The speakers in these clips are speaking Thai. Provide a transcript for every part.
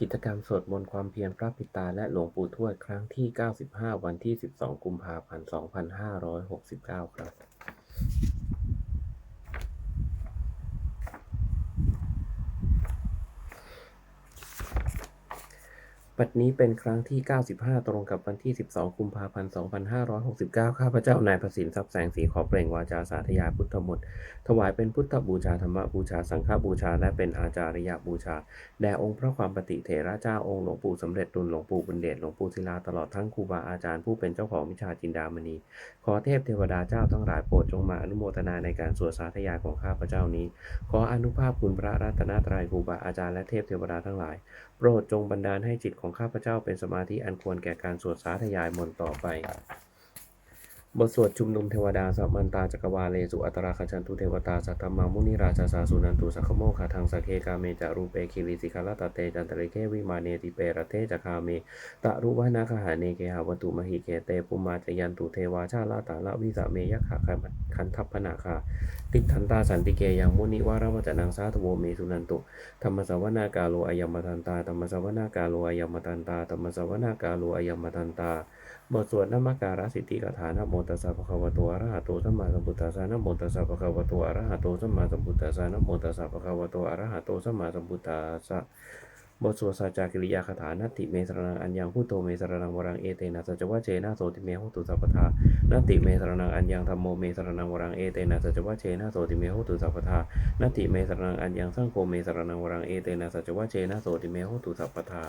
กิจกรรมสวดมนต์ความเพียรพระปิตาและหลวงปู่ทวดครั้งที่ 95 วันที่ 12 กุมภาพันธ์ 2569 ครับ บัดนี้เป็นครั้งที่ 95 ตรงกับวันที่ 12 กุมภาพันธ์ 2569 ข้าพเจ้านายประสินทรัพย์แสงสีขอเปล่งวาจาสาธยายพุทธมนต์ถวายเป็นพุทธบูชาธรรมบูชา สังฆบูชา และเป็นอาจาริยบูชา แด่องค์พระความปฏิเถระเจ้าองค์หลวงปู่สมเด็จตุลหลวงปู่บุญเดชหลวงปู่ศิลาตลอดทั้งครูบาอาจารย์ผู้เป็นเจ้าของวิชาจินดามณี ขอเทพเทวดาเจ้าทั้งหลายโปรดจงมาอนุโมทนาในการสวดสาธยายของข้าพเจ้านี้ ขออนุภาพคุณพระรัตนตรัยครูบาอาจารย์และเทพเทวดาทั้งหลาย โปรดจงบันดาลให้จิตของข้าพเจ้าเป็นสมาธิอันควรแก่การสวดสาธยายมนต์ต่อไป บทสวดชุมนุมเทวดาสัมมันตาจักรวาเลสุอัตราคชันตุเทวตาสัทธมมามุนิราชาสาสุนันตุสัคโมคาทางสกเคกาเมจารูเปคิริสิกาลตเตจันตริเควิมาเนติเปรเทจคาเมตะรุวนาคหาเนเกหาวัตุมหิเกเตปุมาจยันตุเทวาชาลาตาละวิสะเมยขะคันทัพพนาคาติทันตาสันติเกยังมุนิวารวัจนังสาธโวเมสุนันตุธรรมสวนากาโลอายมตันตาธรรมสวนากาโลอายมตันตาธรรมสวนากาโลอายมตันตา บทสวดนมัการสิทธิกถานะโมตัสสะภะคะวะโตอะระหะโตสัมมาสัมพุทธัสสะนะโมตัสสะภะคะวะโตอะระหะโตสัมมาสัมพุทธัสสะนะโมตัสสะภะคะวะโตอะระหะโตสัมมาสัมพุทธัสสะบทสวดสัจจกิริยาคาถานัตติเมสรนังอัญญังพุทโธเมสรนังวรังเอเตนะสัจวะเจนะโสติเมหุตุสัพพทานัตติเมสรนังอัญญังธรรมโมเมสรนังวรังเอเตนะสัจวะเจนะโสติเมหุตุสัพพทานัตติเมสรนังอัญญังสังโฆเมสรนังวรังเอเตนะสัจวะเจนะโสติเมหุตุสัพพทา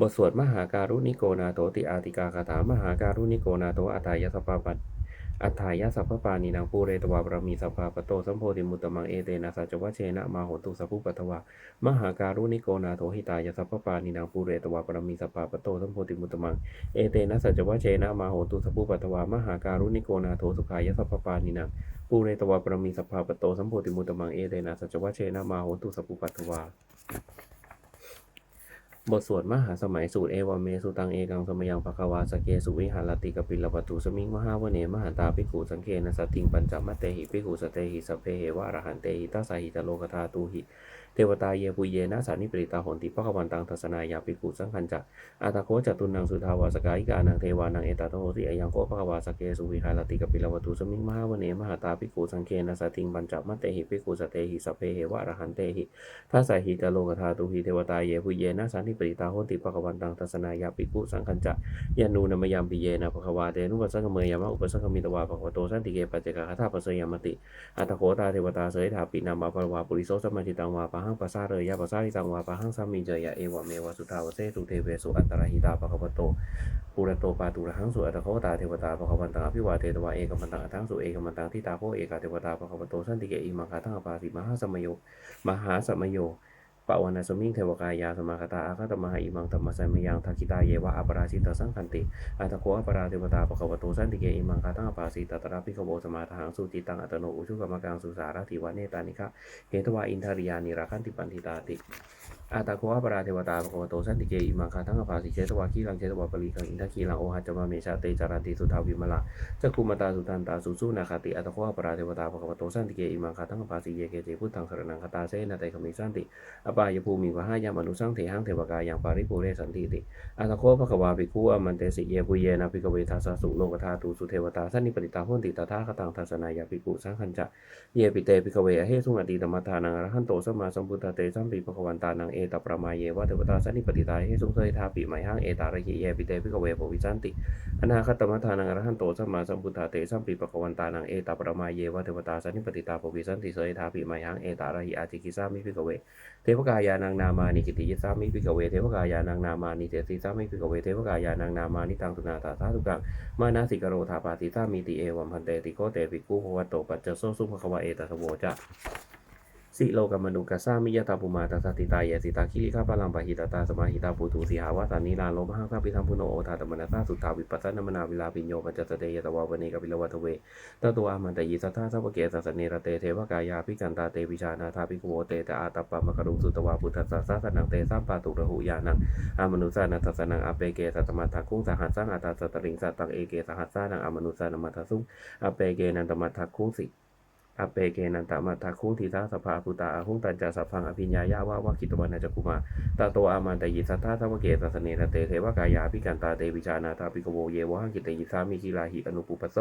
บทสวดมหาการุณิโกนาโตติอาติกาคาถามหาการุณิโกนาโตอัตายสปปปัตอัตถายสัพพปานีนางปูเรตวาบรมีสัพพาปโตสัมโพธิมุตตมังเอเตนะสัจวะเชนะมาโหตุสัพพุปัตวามหาการุณิโกนาโตหิตายสัพพปานีนางปูเรตวาบรมีสัพพาปโตสัมโพธิมุตตมังเอเตนะสัจวะเชนะมาโหตุสัพพุปัตวามหาการุณิโกนาโตสุขายสัพพปานีนางปูเรตวาบรมีสัพพาปโตสัมโพธิมุตตมังเอเตนะสัจวะเชนะมาโหตุสัพพุปัตวา บทสวดมหาสมัยสูตรเอวเมสุตังเอกังสมยังภควาสเกสุวิหารติกปิลปตุสมิงมหาวเนมหาตาภิกขุสังเคนะสตติงปัญจมัตเตหิภิกขุสเตหิสเพเหวะอรหันเตหิตัสหิตโลกธาตูหิ เทวตาเยปุเยนะสานิปริตาหนติภควันตังทัสนายาภิกุสังคัญจะอาตาโคจตุนังสุทาวาสกายิกานังเทวานังเอตโตโหสิอายังโกภควาสเกสุวิหารติกปิลปตุสมิงมหาวเนมหาตาภิกุสังเคนะสตติงปัญจมัตเตหิภิกุสเตหิสเพเหวะอรหันเตหิทัสสหิตโลกธาตูหิเทวตาเยปุเยนะสานิปริตาหนติภควันตังทัสนายาภิกุสังคัญจะยานูนมยามปิเยนะภควาเตนุปัสสะเมยามะอุปัสสะมิตวาภควโตสันติเกปัจเจกะคาถาปเสยามติอัตโคตาเทวตาเสยถาปินามาภวาปุริโสสมาจิตังวาปะหังปัสสะเรยะปัสสะริตังวาปะหังสามมิเจยะเอวะเมวะสุทาวเสตุเทเวสุอันตรหิตาภคปโตปุระโตปาตุระหังสุอัตโคตาเทวตาปะควันตังอภิวาเทตวาเอกมันตังอัตังสุเอกมันตังทิตาโคเอกาเทวตาภคปโตสันติเกอิมังคาทังอปาสิมหาสมโยมหาสมโย ปะวันสมิงเทวกายาสมาคตาอาคตมหาอิมังธรรมสัยมยังทักิตาเยวะอปราชิตสังคันติอัตโคอปราเทวตาปะกวะโตสันติเกอิมังคาตังอปาสิตตระพิขโบสมาทางสุจิตังอัตโนอุชุกรรมกังสุสารติวะเนตานิคะเหตวาอินทริยานิราคันติปันติตาติ อาตาโคอปราเทวตาปะควะโตสันติเกอิมังคาตังอปาสิเชตวาคีลังเชตวาปริคังอินทคีลังโอหัจมาเมชาเตจารันติสุทาวิมลาจักคุมาตาสุตันตาสุสุนาคติอัตโคอปราเทวตาปะควะโตสันติเกอิมังคาตังอปาสิเยเกเจพุทธังสรนังคาตาเสนะเตขมิสันติอปายภูมิวะหายามอนุสังเถหังเทวกายังปาริภูเรสันติติอาตโคภควาภิกขุอมันเตสิเยปุเยนะภิกเวทัสสะสุโลกธาตุสุเทวตาสันนิปติตาหุนติตถาคตังทัสนายาภิกุสังคัญจะเยปิเตภิกเวอเฮสุงอติตมัทานังอรหันโตสัมมาสัมพุทธเตสัมปิภควันตานังเอตประมาเยวะเทวตาสันนิปติตาเฮสุงเสยทาปิไมหังเอตาระหิเยปิเตภิกเวโพวิสันติอนาคตมัทานังอรหันโตสัมมาสัมพุทธาเตสัมปิภควันตานังเอตประมาเยวะเทวตาสันนิปติตาโพวิสันติเสยทาปิไมหังเอตาระหิอาติกิสามิภิกเวเทวกายานังนามานิกิติยิสามิภิกเวเทวกายานังนามานิเตสิสามิภิกเวเทวกายานังนามานิตังสุนาตาสาธุกังมานาสิกโรธาปาติสามิติเอวัมพันเตติโกเตปิกุภวโตปัจจโสสุภควะเอตัสโวจะ สิโลกมนุกัสสามิยตาปุมาตัสติตายะสิตาคิริข้าพลังปะหิตตาสมาหิตาปุตุสิหาวาสานิลาโลมหังสัพพิธัมพุโนโอทาตมนัสสาสุทธาวิปัสสนมนาวิลาปิญโยปัจจสเตยตวาวเนกปิลวัตเวตตัวอามันตยิสัทธาสัพเกสัสเนระเตเทวกายาพิกันตาเตวิชานาทาภิกขโวเตตอาตัปปะมะกรุงสุตวาพุทธัสสะสสนังเตสัมปาตุระหุยานังอามนุสานัสสนังอเปเกสัตมัตถคุงสหัสสังอัตตาสตริงสัตตังเอเกสหัสสานังอามนุสานัมมัตถสุงอเปเกนันตมัตถคุงสิ อเปเกนันตมัทธคุงทิทังสภาภูตาอาหุงตันจาสัพพังอภิญญายาวาวาคิตวันนาจกุมาตาโตอามันตยิสัทธาสมเกตสเนรเตเทวกายาภิกันตาเตวิจานาตาปิกโวเยวหังกิตยิสามิกิลาหิอนุปุปโส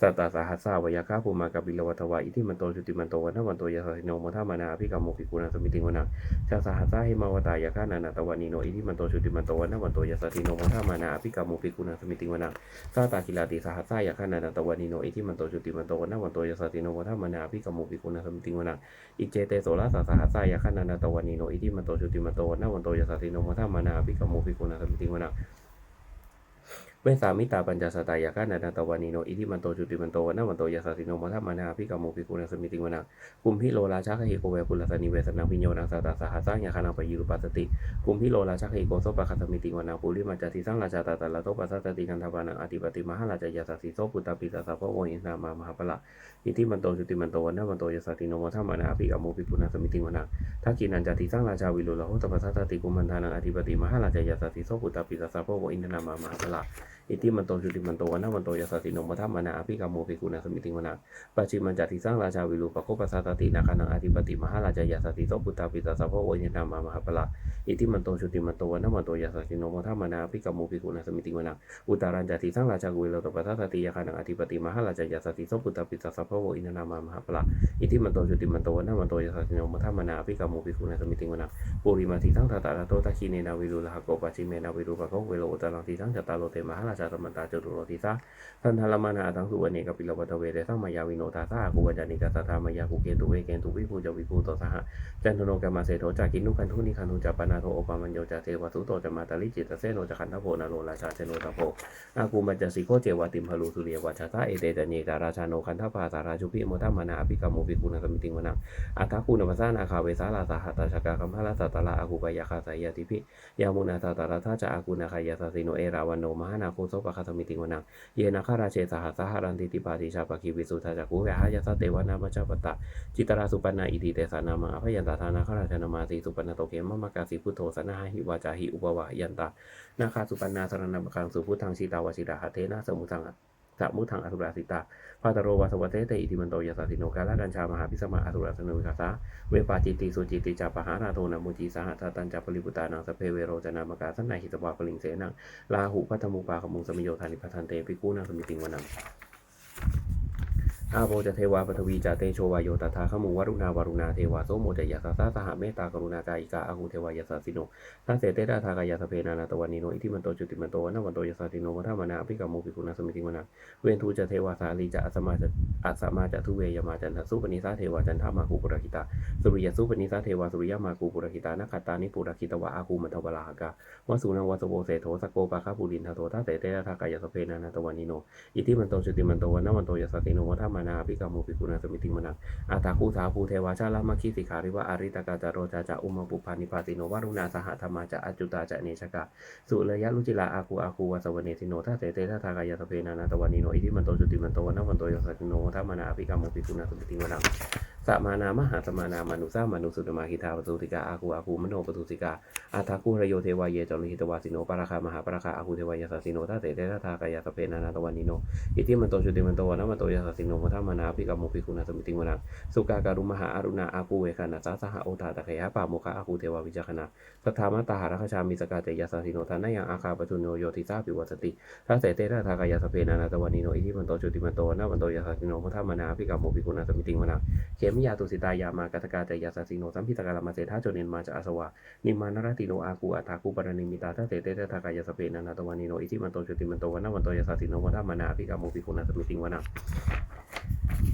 สัตตาสหัสสาวยาคาภูมากบิลวัตวะอิทิมันโตจุติมันโตวันทวันโตยาสสิโนโมทามานาอภิกรรมโมภิกุณาสมิติวนังชาสหัสสาหิมาวตายาคานานาตวานิโนอิทิมันโตจุติมันโตวันทวันโตยาสสิโนโมทามานาอภิกรรมโมภิกุณาสมิติวนังสาตากิลาติสหัสสายาคานานาตวานิโนอิทิมันโตจุติมันโตวันวันโตยสสติโนวัฏมานาภิกขมุปิคุณสมิติวนาอิเจเตโสลาสสหัสสายาคานานาตวานิโนอิทิมันโตชุติมันโตวันาวันโตยสสติโนวัฏมานาภิกขมุปิคุณสมิติวนา เวสามิตาปัญจสตายาคานานาตวานิโนอิทิมันโตจุติมันโตวันนาวันโตยสสติโนวัฏมานาภิกขมุภิกุณสมิติวนากุมพิโลราชาคหิโกเวปุลสนิเวสนังพิโยนังสตาสหัสสายาคานังปยิรุปัสสติกุมพิโลราชคหิโกโสปะคัสมิติวนาปุริมาจติสังราชาตาตะลโตปัสสติกันทวานังอธิปติมหาราชยาสสิโสปุตตาปิสัสสะพะโวอินทามามหาปละอิทิมันโตจุติมันโตวันนาวันโตยสสติโนวัฏมานาภิกขมุภิกุณสมิติวนาทักกินันจติสังราชาวิโลละโหตปัสสติกุมันทานังอธิปติมหาราชยาสสิโสปุตตปิสสะพะโวอินทามามหาปละ อิทิมันโตจุติมันโตวันนาวันโตยสสติโนวัฏมานาภิกขมุภิกุณสมิติวนาปัจจิมันจติสร้างราชาวิรูปโคปัสัตตินาคานังอธิปติมหาราชายาสติโสปุตตาปิตาสัพพโวยินามามหาปละอิทิมันโตชุติมันโตวันนมันโตยาสติโนมทัมมานาภิกขมุภิกุณสมิติวนาอุตารันจติสร้างราชาวิโรตปัสสตติยาคานังอธิปติมหาราชายาสติโสปุตตาปิตาสัพพโวอินามามหาปละอิทิมันโตชุติมันโตวันนมันโตยาสติโนมทัมมานาภิกขมุภิกุณสมิติวนาปุริมาทิทั้งตาตาโตตะคีเนนาวิรูลหะโกปัจจิเมนาวิรูปะโคเวโรอุตารังทิทั้งจตาโลเตมหาราชาตมันตาจตุโรทิสาทันทาลมานาทังสุวเนกปิลวัตเวเรสังมายาวิโนทาสากุวจานิกาสัทามายาภูเกตุเวเกนตุวิภูจวิภูโตสหะจันทโนกามาเสโทจากินุคันทุนิคันทุจาปนาโทโอปามัญโยจาเทวสุโตจมาตาลิจิตเสโนจคันทโพนาโลราชาเชโนตโพอากูมัจจสิโคเจวติมพลูสุเรียวัชตาเอเตตเนการาชาโนคันทปาสาราชุพิโมทัมมานาอภิกรรมโมภิกุณสมิติวนังอัตถคูนมัสสานาคาเวสาลาสหัตชกาคัมภาลสัตตะละอากูกายาคาสายาติพิยามุนาตาตาราทาจาอากูนาคายาสสิโนเอราวันโนมหานาโคโสปะคาสมิติวนัง เยนะคาราเชสหัสหารันติติปาติชาปกิวิสุทธาจักุเวหายาสเตวนามัจจปตะ จิตราสุปันนาอิติเตสานามาพยันตาธานาคาราชนามาสีสุปันนาโตเขมมะกาสีพุทโธสนาหิวาจาหิอุปวายันตานาคาสุปันนาสรณบกังสุพุทธังชิตาวชิดาหเทนะสมุทัง สมุทังอสุราสิตาพาตโรวาสวัเตเตอิติมันโตยาสสิโนกาลกัญชามหาพิสมาอสุราสนุวิคาสาเวปาจิติสุจิติจาปหาราโทนามุจีสหตาตันจาปริปุตานังสเพเวโรจนามกาสันนายหิตวาปลิงเสนังลาหุพัทมุปาขมุงสมิโยธานิพัทันเตปิกูนังสมิติงวนัง อาโบจะเทวาปทวีจาเตโชวายโยตถาขมุวรุณาวารุณาเทวาโสโมจะยาสาสาสหเมตตากรุณากายิกาอาหูเทวายาสาสิโนทัเสเตตาทากายาสเพนานาตวันนิโนอิทิมันโตจุติมันโตวันนวันโตยาสาสิโนวัฏมานาภิกขมุปิกุณสมิติงวนังเวนทูจะเทวาสาลีจะอัสมาจะอัสมาจะทุเวยามาจันทสุปนิสาเทวาจันทามาคูปุระคิตาสุริยสุปนิสาเทวาสุริยมาคูปุระคิตานาคตานิปุระคิตวะอาคูมันทวราหกาวสุนังวสโวเสโทสโกปะคาปุรินทโททัเสเตตาทากายาสเพนานาตวันนิโนอิทิมันโตจุติมันโตนวันโตยสสิโนวัฏมาานาภิกขมุภิกุณาสมิติมนังอาตาคูสาภูเทวาชาลามาคีสิขาริวะอาริตกาจาโรจาจะอุมาปุพานิพาติโนวารุณาสหธรรมาจะอจจุตาจะเนชกาสุเลยะลุจิลาอาคูอาคูวาสวเนติโนท่าเตเตทัทากายาสเพนานาตวันิโนอิทิมันโตจุติมันโตวันนวันโตยสัติโนวัฏมานาภิกขมุภิกุณาสมิติมนัง สมานามหาสมานามานุสามานุสุตมาหิทาปตุติกาอาคูอาคูมโนปตุติกาอาทาคูระโยเทวายเยจริหิตวาสิโนปราคามหาปราคาอาคูเทวายาสสิโนทัเสเตทัทากายาสเพนานาตวันนิโนอิทิมันโตชุติมันโตวนะมันโตยาสสิโนมัทมานาภิกรรมภิกุณาสมิติวนังสุกาการุมหาอารุณาอากูเวคานาสาสหโอตาตะเขยะปาโมคะอาคูเทวาวิจักนาสัทธามตาหาราคชามิสกาเตยาสสิโนทานายังอาคาปจุโนโยติสาปิวัสติทัสเสเตทากายาสเพนานาตวันนิโนอิทิมันโตชุติมันโตนะมันโตยสสิโนมัทมานาภิกรรมภิกุณาสมิติวนังเขมยาตุสิตายามากตกาเตยาสสิโนสัมพิตกาลมาเสธาจเนนมาจะอาสวะนิมานรติโนอากูอัตาคูปรณิมิตาทัเสเตระทากายาสเพนานาตวันนิโนอิทิมันโตชุติมันโตวันะมันโตยาสสิโนมัทมานาภิกรรมภิกุณาสมิติงวนัง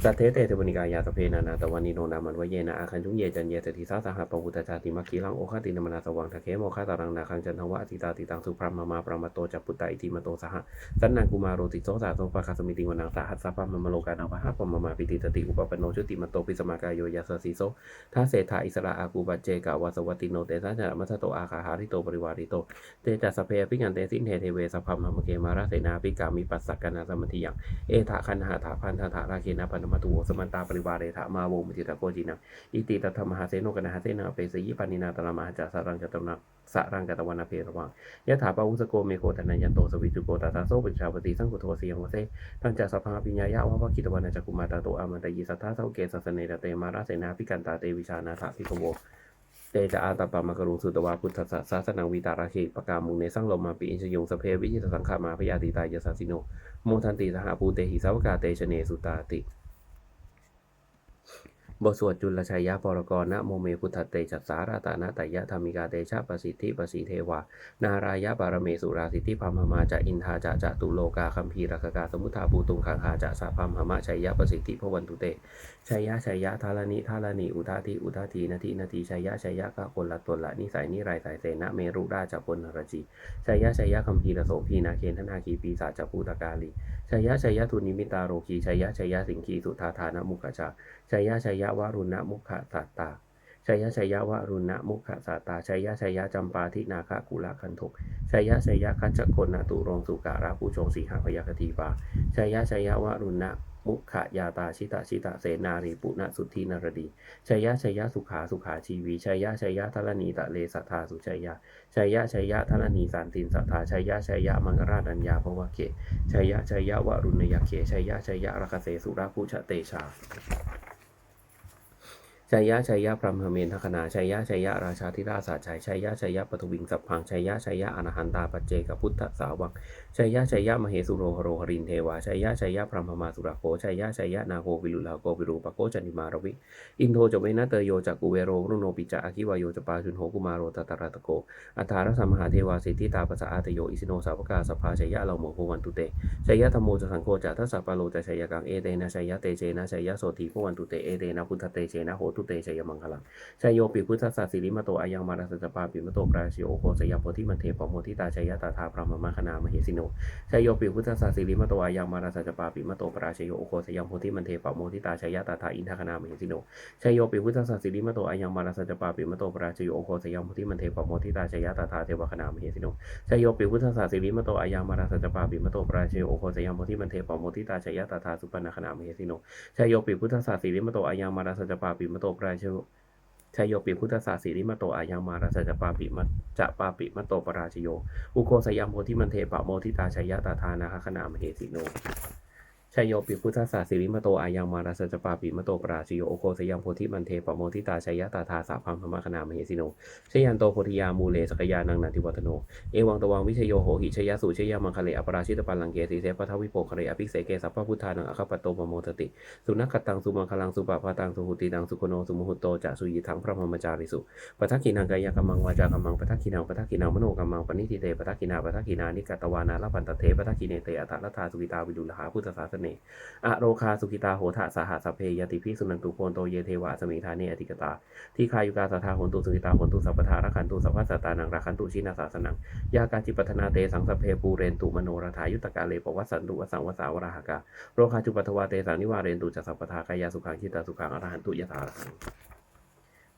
สัทเทเตเทวนิกายาสเพนานาตวันนิโนนามันวเยนะอาคันจุงเยจันเยสติสาสหัสปวุตจาติมัคคีลังโอคตินมนาสวังทะเคโมคาตารังนาคังจันทวะอติตาติตังสุพรมมาปรมาโตจัปุตตาอิติมโตสหสันนังกุมารโรติโสสาโสปะคาสมิติวนังสหัสสะปะมมโลกานาภะปมมาปิติตติอุปปโนชุติมโตปิสมากายโยยาสสีโสทาเศธาอิสระอากูปัจเจกาวาสวัติโนเตสะจามัสโตอาคาหาริโตปริวาริโตเตจัสเพปิกันเตสินเทเทเวสพัมมะเกมาราเสนาปิกามิปัสสกนาสมัติยังเอถาคันหาถาพันธาถาราเคนะปันมมาตุโวสมันตาปริวาเรถามาโวมุจิตาโกจินังอิติตถมหาเสโนกนาหาเสนาเปสยิปานินาตระมหาจัสสรังกตนัก สรังกตวันเพระวังยะถาปะอุสโกเมโกตนันยันโตสวิจุโกตตาโซปิชาวปฏิสังกุโทเสียงวเสทังจัสสะพังปิญญายะวะวะกิตวันจักุมาตาโตอามันตยิสัทธาเสาเกสสเนระเตมาราเสนาพิกันตาเตวิชานาถาภิกโวเตจะอาตปามกรุงสุตวาพุทธสสาสนังวิตาราเคปกามุงในสร้างลมมาปีอินชยงสเพวิจิตสังขามาพยาติตายสาสิโนโมทันติสหภูเตหิสาวกาเตชเนสุตาติ บทสวดจุลชัยยะปรกรณโมเมพุทธเตจัสสาราตานาตยะธรรมิกาเตชะประสิทธิประสีเทวา นารายะบารเมสุราสิทธิพัมหมาจะอินทาจะจะตุโลกาคัมภีรักกาสมุทธาปูตุงขังหาจะสาพัมหมะชัยยะประสิทธิพวันตุเต ชัยยะชัยยะทาลนิทาลนิอุทาทิอุทาทีนาทีนาทีชัยยะชัยยะกะคนละตนละนิสัยนิไรสายเสนะเมรุราชพลนรจีชัยยะชัยยะคัมภีรโสพีนาเคนธนาคีปีศาจภูตกาลีชัยยะชัยยะทุนิมิตาโรคีชัยยะชัยยะสิงคีสุธาธานมุขจาชัยยะชัยยะวารุณมุขสัตตาชัยยะชัยยะวรุณมุขสัตตาชัยยะชัยยะจำปาทินาคกุลคันทกชัยยะชัยยะคัจจคนนาตุรงสุการะผู้ชงสีหาพยาคตีปาชัยยะชัยยะวรุณ มุขยาตาชิตาชิตาเสนารีปุณสุทธินรดีชัยยะชัยยะสุขาสุขาชีวีชัยยะชัยยะทรณีตะเลสัทธาสุชัยยะชัยยะชัยยะทรณีสานตินสัทธาชัยยะชัยยะมังกราชัญญาภวะเกชัยยะชัยยะวรุณยเขชัยยะชัยยะรักเสสุราภูชะเตชา ชัยยะชัยยะพรหมเมนทคณาชัยยะชัยยะราชาธิราชาชัยชัยยะชัยยะปทุวิงสัพพังชัยยะชัยยะอนาหันตาปัจเจกพุทธสาวังชัยยะชัยยะมเหสุโรหโรหรินเทวาชัยยะชัยยะพรหมมาสุรโกชัยยะชัยยะนาโกวิลุลาโกวิรูปโกจันิมารวิ อินโทจเวนะเตโยจักกุเวโรรุโนปิจะอคิวายโยจปาชุนโหกุมารโรตตระตะโกอัฏฐารสัมมหาเทวาสิทธิตาปัสสะอาตโยอิสิโนสาวกาสภาชัยยะเราโมโหวันตุเตชัยยะธรรมโมจะสังโฆจะทัสสะปาโลจะชัยยะกังเอเตนะชัยยะเตเจนะชัยยะโสติพวันตุเตเอเตนะพุทธเตเจนะโหตุเตชัยยมังคลังชัยโยปิพุทธสัสสิริมโตอายังมาราสจปาปิมโตปราชิโอโคสยามโพธิมันเทปโมทิตาชัยยะตาธาพระมมคณามเหสิโนชัยโยปิพุทธสัสสิริมโตอายังมาราสจปาปิมโตปราชิโอโคสยามโพธิมันเทปโมทิตาชัยยะตาธาอินทคณามเหสิโนชัยโยปิพุทธสัสสิริมโตอายังมาราสจปาปิมโตปราชิโอโคสยามโพธิมันเทปโมทิตาชัยยะตาธาเทวคณามเหสิโนชัยโยปิพุทธสัสสิริมโตอายังมาราสจปาปิมโตปราชิโอโคสยามโพธิมันเทปโมทิตาชัยยะตาธาสุปนคณามเหสิโนชัยโยปิพุทธสัสสิริมโตอายังมาราสจปาปิมโตตปราชิชัยโยปิพุทธศาสีริมโตอายังมาราสจะปาปิมัจะปาปิมโตปราชโย อุโกสยามโพธิมันเทปะโมทิตาชัยยะตาทานาคขณามเหสิโน ชยโยปิพุทธศาสิริมโตอายังมาราสจะปาปิมโตปราชโยอุโกสยามโพธิมันเทปโมทิตาชัยตาทาสาพัมพมคณามเหสิโนชยันโตโพธิยามูเลสกยานังนันทิวัฒโน เอวังตวังวิชโยโหหิชยสุชยามังคะเลอปราชิตปัลลังเกสีเสปทวิโปคะเรอภิเสเกสัพพพุทธานังอคปโตปโมทติ สุนัขตังสุมังคลังสุปปาตังสุหุติตังสุโคโนสุมุหุโตจะสุยิทังพระมมจาริสุปทักขินังกายกรรมังวาจากรรมังปทักขินังปทักขินังมโนกรรมังปณิทิเตปทักขินาปทักขินานิกตวานาลปันตเทปทักขิเนเตอัตตลทาสุกิตาวิดุลหาพุทธศาสเนอโรคาสุกิตาโหทะสาหสเพยติพิสุนันตุโพนโตเยเทวะสมิธาเนอธิกตา ที่คายุกาสัทธาโหนตุสุกิตาโหนตุสัพพทาละขันตุสัพพสัตานังราคันตุชินาสาสนัง ยากาจิปัฒนาเตสังสเพปูเรนตุมโนรถายุตกาเลปวัสสันตุวสังวสาวราหกาโรคาจุปัทวาเตสังนิวาเรนตุจัสสัพพทากายาสุขังชิตาสุขังอรหันตุยถารหัง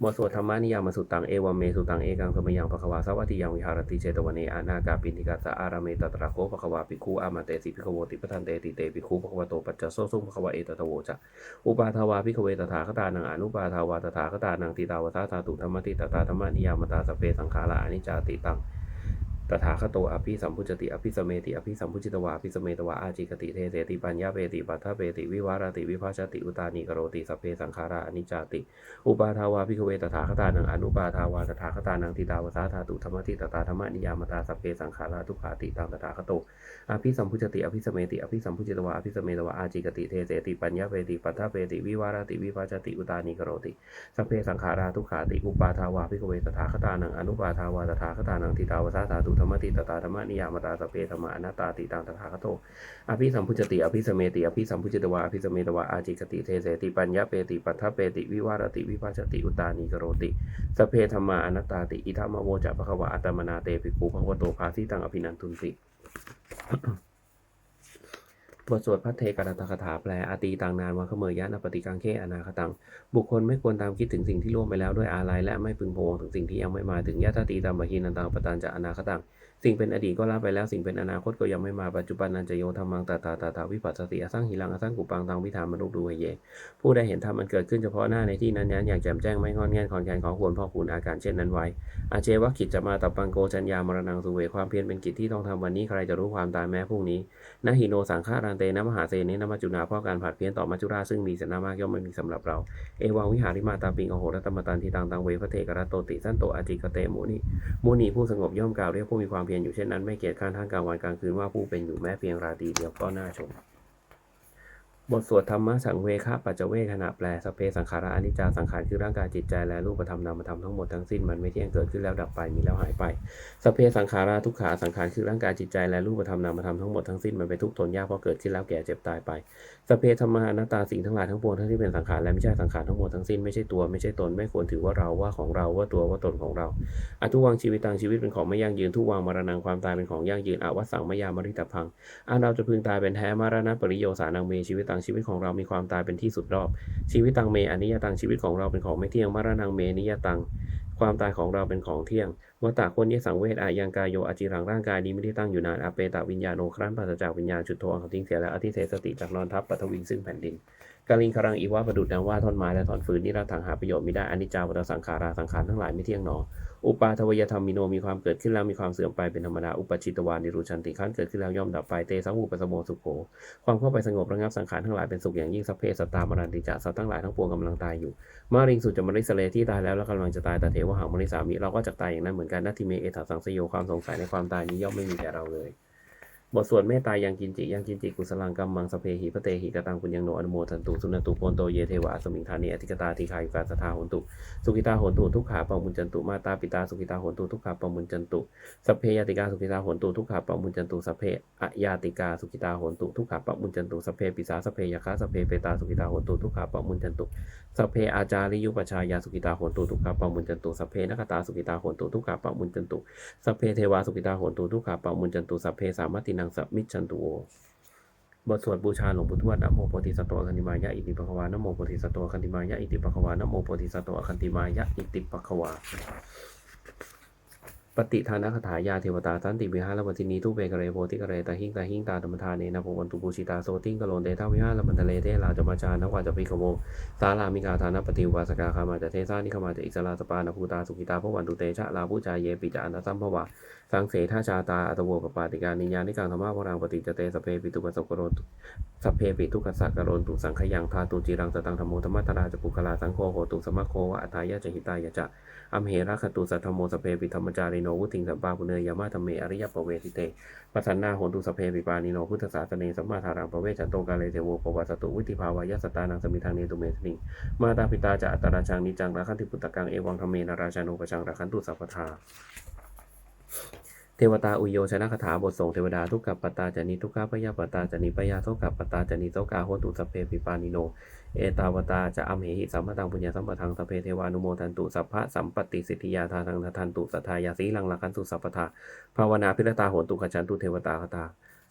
บทสวดธรรมานิยามสุตังเอวเมสุตังเอกังสมยังปะควาสวัติยังวิหารติเจตวเนอานากาปินิกาสะอารามเมตตระโคปะควาปิคูอามาเตสิพิคโวติปทันเตติเตปิคูปะควโตปัจจโสสุปะควาเอตตะโวจะอุปาทาวาพิคเวตถาคตานังอนุปาทาวาตถาคตานังติตาวตาตาตุธรรมติตตาธรรมนิยามตาสเปสังขาราอนิจจาติตัง ตถาคโตอภิสัมพุจติอภิสเมติอภิสัมพุจิตวาอภิสเมตวาอาจิกติเทเสติปัญญาเปติปัทถเปติวิวารติวิภาชติอุตานิกโรติสเพสังขาราอนิจจติ อุปาทาวาภิกเวตถาคตานังอนุปาทาวาตถาคตานังทิตาวสาธาตุธรรมติตตาธรรมนิยามตาสเพสังขาราทุกขาติตังตถาคโตอภิสัมพุจติอภิสเมติอภิสัมพุจิตวาอภิสเมตวาอาจิกติเทเสติปัญญาเปติปัทถเปติวิวารติวิภาชติอุตานิกโรติสเพสังขาราทุกขาติอุปาทาวาภิกเวตถาคตานังอนุปาทาวาตถาคตานังทิตาวสาธาตุธรรมติตตาธรรมนิยามตาสเปธรรมอนัตตาติตังตถาคโตอภิสัมพุจติอภิสเมติอภิสัมพุจตวาอภิสเมตวาอาจิกติเทเสติปัญญาเปติปัทเปติวิวารติวิภาชติอุตานิกโรติสเพธรรมอนัตตาติอิทัมมโวจะภควะอัตมนาเตปิกูภควโตภาสิตังอภินันทุนติ บทสวดพระเทกรัตถคาถาแปลอาตีตังนานวังเขเมยยะนปฏิกังเคอนาคตัง บุคคลไม่ควรตามคิดถึงสิ่งที่ล่วงไปแล้วด้วยอาลัยและไม่พึงพวงถึงสิ่งที่ยังไม่มาถึงยะตตีตามหินันตังปตันจะอนาคตัง สิ่งเป็นอดีตก็ละไปแล้วสิ่งเป็นอนาคตก็ยังไม่มาปัจจุบันนันจะโยธรรมังตาตาตาตาวิปัสสติอสังหิรังอสังกุปังตังวิธามนุดูเย ผู้ใดเห็นธรรมมันเกิดขึ้นเฉพาะหน้าในที่นั้นนั้นอย่างแจ่มแจ้งไม่งอนแง่นคอนแคนของควรพ่อคูณอาการเช่นนั้นไว้ อาเจวะกิจจะมาตับปังโกจัญญามรณังสุเวความเพียรเป็นกิจที่ต้องทำวันนี้ใครจะรู้ความตายแม้พรุ่งนี้ นหิโนสังฆารันเตนะมหาเสนินะมัจจุนาเพราะการผัดเพี้ยนต่อมัจจุราซึ่งมีเสนามากย่อมไม่มีสำหรับเรา เอวังวิหาริมาตาปิงอโหรตมตันทิตังตังเวพระเทกรตโตติสั้นโตอาจิกเตมุนีมุนีผู้สงบย่อมกล่าวเรียกผู้มีความเพียรอยู่เช่นนั้นไม่เกียจข้านทั้งกลางวันกลางคืนว่าผู้เป็นอยู่แม้เพียงราตรีเดียวก็น่าชม บทสวดธรรมะสังเวคะปัจจเวขณะแปลสเพสังขาระอนิจจาสังขารคือร่างกายจิตใจและรูปธรรมนามธรรมทั้งหมดทั้งสิ้นมันไม่เที่ยงเกิดขึ้นแล้วดับไปมีแล้วหายไปสเพสังขาราทุกขาสังขารคือร่างกายจิตใจและรูปธรรมนามธรรมทั้งหมดทั้งสิ้นมันเป็นทุกข์ทนยากเพราะเกิดขึ้นแล้วแก่เจ็บตายไปสเพธรรมะอนตาสิ่งทั้งหลายทั้งปวงทั้งที่เป็นสังขารและไม่ใช่สังขารทั้งหมดทั้งสิ้นไม่ใช่ตัวไม่ใช่ตนไม่ควรถือว่าเราว่าของเราว่าตัวว่าตนของเราอทุวังชีวิตตังชีวิตเป็นของไม่ยั่งยืนทุวังมรณงความตายเป็นของยั่งยืนอวัสสังมยามริตพังอันเราจะพึงตายเป็นแท้มรณะปริโยสานังเมชีวิตตังชีวิตของเรามีความตายเป็นที่สุดรอบ ชีวิตตังเมอนิยตังชีวิตของเราเป็นของไม่เที่ยงมรณังเมนิยตัง ความตายของเราเป็นของเที่ยงวัตตะคนยสังเวชอายังกายโยอจิรังร่างกายนี้ไม่ได้ตั้งอยู่นานอเปตะวิญญาโนครั้นปราศจากวิญญาณจุดโทอังทิ้งเสียแล้วอธิเสสติจากนอนทับปัทวิงซึ่งแผ่นดินกาลิงคารังอีวะประดุดดังว่าท่อนไม้และท่อนฟืนนี่เราถังหาประโยชน์ไม่ได้อนิจจาวัตสังขาราสังขารทั้งหลายไม่เที่ยงหนอ อุปาทวยธรรมมิโนมีความเกิดขึ้นแล้วมีความเสื่อมไปเป็นธรรมดาอุปชิตวานิรุชันติขั้นเกิดขึ้นแล้วย่อมดับไปเตสังอุปสมโมสุโขความเข้าไปสงบระงับสังขารทั้งหลายเป็นสุขอย่างยิ่งสัพเพสตามรันติจะสัตว์ทั้งหลายทั้งปวงกำลังตายอยู่มาริงสุจะมริสเลที่ตายแล้วและกำลังจะตายแต่เทวหังมริสามิเราก็จะตายอย่างนั้นเหมือนกันนัตทิเมเอถาสังสโยความสงสัยในความตายนี้ย่อมไม่มีแก่เราเลย บทสวดเมตตายังกินจิยังกินจิกุสลังกัมมังสเพหิพระเตหิกตังปุญญังโนอนุโมทันตุสุนตุโปนโตเยเทวะสมิงธานิอธิกตาทีคายุกาสทาหนตุสุขิตาหนตุทุกขาปมุญจันตุมาตาปิตาสุขิตาหนตุทุกขาปมุญจันตุสัพเพยติกาสุขิตาหนตุทุกขาปมุญจันตุสัพเพอะยาติกาสุขิตาหนตุทุกขาปมุญจันตุสัพเพปิสาสัพเพยคาสัพเพเปตาสุขิตาหนตุทุกขาปมุญจันตุสัพเพอาจาริยุปชายาสุขิตาหนตุทุกขาปมุญจันตุสัพเพนักตาสุขิตาหนตุทุกขาปมุญจันตุสัพเพเทวาสุขิตาหนตุทุกขาปมุญจันตุสัพเพสามัตินังสัพมิจฉันตุโอบทสวดบูชาหลวงปู่ทวดนะโมโพธิสัตว์คันติมายะอิติปะควานะโมโพธิสัตว์คันติมายะอิติปะควานะโมโพธิสัตว์คันติมายะอิติปะควา ปฏิทานคาถายาเทวตาสันติวิหารวัตินีทุเปกเรโพธิกเรตาหิงตาหิงตาธรรมทานเนนะโพวันตุปูชิตาโซติงกโลนเดทาวิหารมันทะเลเทลาจมาจานวาจปิกโมสารามิกาธานะปฏิวาสกาคามาจะเทสานิขมาจะอิสลาสปานภูตาสุขิตาพวันตุเตชะลาผู้จาเยปิจาอันตสัมภวะสังเสทาชาตาอัตโวปปาติการนิยานิกังธรรมะวรังปฏิจเตสเพปิตุปสกโรตุสพเพปิทุกขสักกโรนตุสังขยังทาตุจิรังสตังธรรมโมธรรมตราจะปุคลาสังโฆโหตุสมะโควะอัตายะจหิตายะจะอัมเหระคตุสัทธโมสเพปิธรรมจาริโนวุติงสัมปาปุเนยามาธรรมเมอริยปเวทิเตปัสสันนาโหตุสเพปิปานิโนพุทธศาสเนสัมมาทารังปเวจันโตกาเลเทโวปวัสสตุวิติภาวายสตานังสมิทางเนตุเมสนิงมาตาปิตาจะอัตราชังนิจังราคันติปุตตะกังเอวังธรรมเมนราชานุปชังราคันตุสัพพทา เทวตาอุโยชนะคาถาบทส่งเทวดาทุกขปตาจานิทุกขปยาปตาจานิปยาทุกขปตาจานิโตกาโหตุสเพปิปานิโน เอตาวตาจะอัมเหหิสัมปตังปุญญาสัมปทังสเพเทวานุโมทันตุสัพพะสัมปติสิทธิยาทาทังทันตุสัทธายาสีลังลักันตุสัพพทาภาวนาพิรตาโหตุขจันตุเทวตาคาถา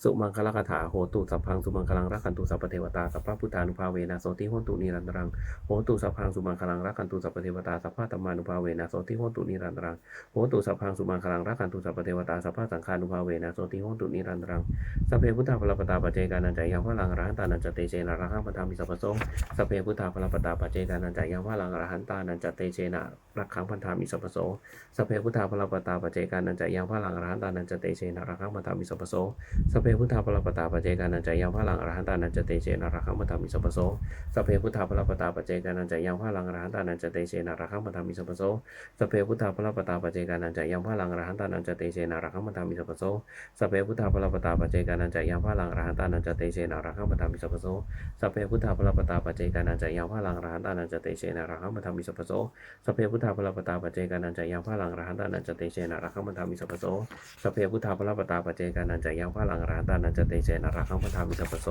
สุมังคลคาถาโหตุสัพพังสุมังคลังรักขันตุสัพเทวตาสัพพะพุทธานุภาเวนะโสติโหตุนิรันตรังโหตุสัพพังสุมังคลังรักขันตุสัพเทวตาสัพพะตัมมานุภาเวนะโสติโหตุนิรันตรังโหตุสัพพังสุมังคลังรักขันตุสัพเทวตาสัพพะสังฆานุภาเวนะโสติโหตุนิรันตรังสัพเพพุทธาพลปตาปัจเจกานันจายังพลังอรหันตานันจเตเชนะรักขังปทามิสัพพโสสัพเพพุทธาพลปตาปัจเจกานันจายังพลังอรหันตานันจเตเชนะรักขังพันธามิสัพพโสสัพเพพุทธาพลปตาปัจเจกานันจายังพลังอรหันตานันจเตเชนะรักขังพันธามิสัพพโสสัพเพพุทธาพลปตาปัจเจกานันจายังพระลังอรหันตานันจเตเชนะรักขังพันธามิสัพโสสเพพุทธาพลปตาปัจเจกานันจายังพระลังอรหันตานันจเตเชนะรักขังพันธามิสัพโสสเพพุทธาพรปตาปเจกานันจะยังพระลังอรหันตานันจเตเชนารักขังปทามิสัพโสสเพพุทธาพรปตาปเจกานันจะยังพระลังอรหันตานันจเตเชนารักขังปทามิสัพโสสเพพุทธาพรปตาปเจกานันจะยังพระลังอรหันตานันจเตเชนารักขังปทามิสัพโสสเพพุทธาพรปตาปเจกานันจะยังพระลังอรหันตานันจเตเชนารักขังปทามิสัพโสสเพพุทธาพรปตาปเจกานันจะยังพระลังอรหันตานันจะเตเชนารักขังปทามิสัพโส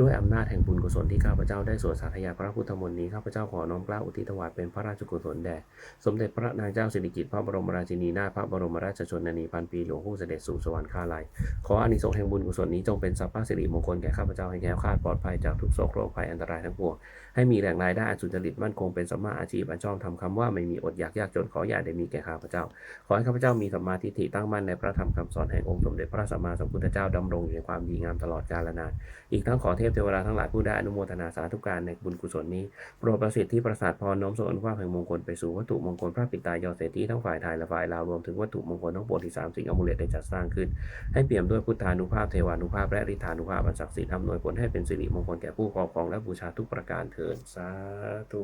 ด้วยอำนาจแห่งบุญกุศลที่ข้าพเจ้าได้สวดสาธยายพระพุทธมนต์นี้ข้าพเจ้าขอน้อมกล้าอุทิศถวายเป็นพระราชกุศลแด่สมเด็จพระนางเจ้าสิริกิติ์พระบรมราชินีนาถพระบรมราชชนนีพันปีหลวงผู้เสด็จสู่สวรรคาลัยขออานิสงส์แห่งบุญกุศลนี้จงเป็นสัพพะสิริมงคลแก่ข้าพเจ้าให้แคล้วคลาดปลอดภัยจากทุกโศกโรคภัยอันตรายทั้งปวง ให้มีแหล่งรายได้อันสุจริตมั่นคงเป็นสัมมาอาชีพอันชอบทำคำว่าไม่มีอดอยากยากจนขออย่าได้มีแก่ข้าพเจ้า ขอให้ข้าพเจ้ามีสัมมาทิฏฐิตั้งมั่นในพระธรรมคำสอนแห่งองค์สมเด็จพระสัมมาสัมพุทธเจ้าดำรงอยู่ในความดีงามตลอดกาลนาน อีกทั้งขอเทพเทวดาทั้งหลายผู้ได้อนุโมทนาสาธุการในบุญกุศลนี้โปรดประสิทธิ์ที่ประสาทพรน้อมส่งอนุภาพแห่งมงคลไปสู่วัตถุมงคลพระปิตายอดเศรษฐีทั้งฝ่ายไทยและฝ่ายลาวรวมถึงวัตถุมงคลทั้งปวงที่สามสิ่งอมูลเลตได้จัดสร้างขึ้น ให้เปี่ยมด้วยพุทธานุภาพเทวานุภาพและฤทธานุภาพอันศักดิ์สิทธิ์อำนวยผลให้เป็นสิริมงคลแก่ผู้ครอบครองและบูชาทุกประการเถิกิด สาธุ